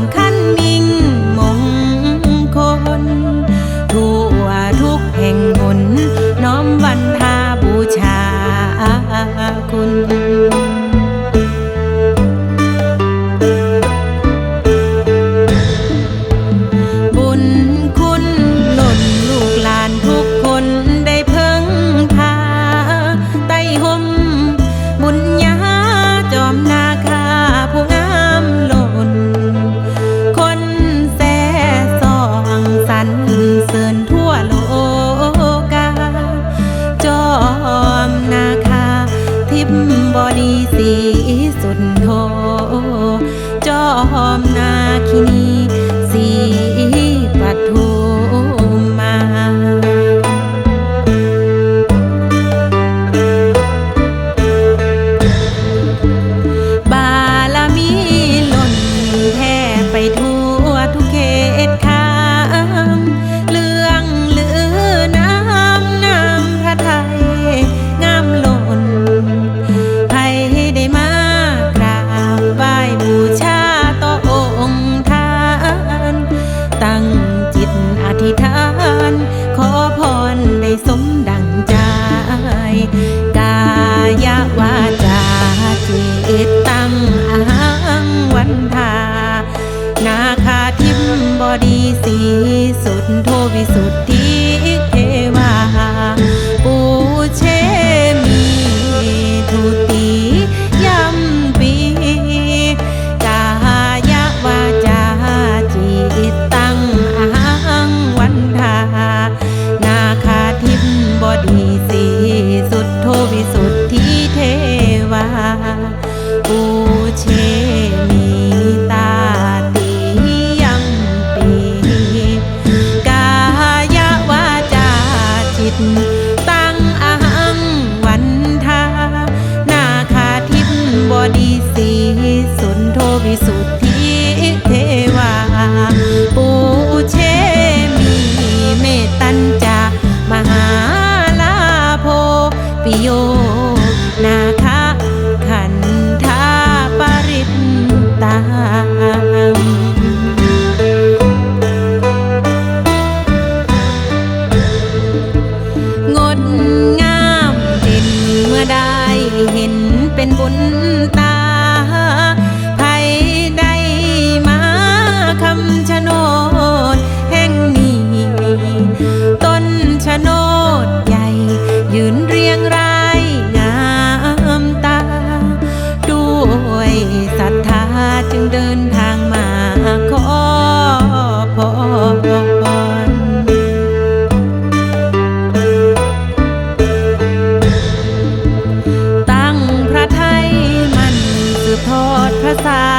ำคัญมิง maquininha. งอ้างวันทา นาคาทิมบอดีสีสุดโทวิสุทธิ ださい。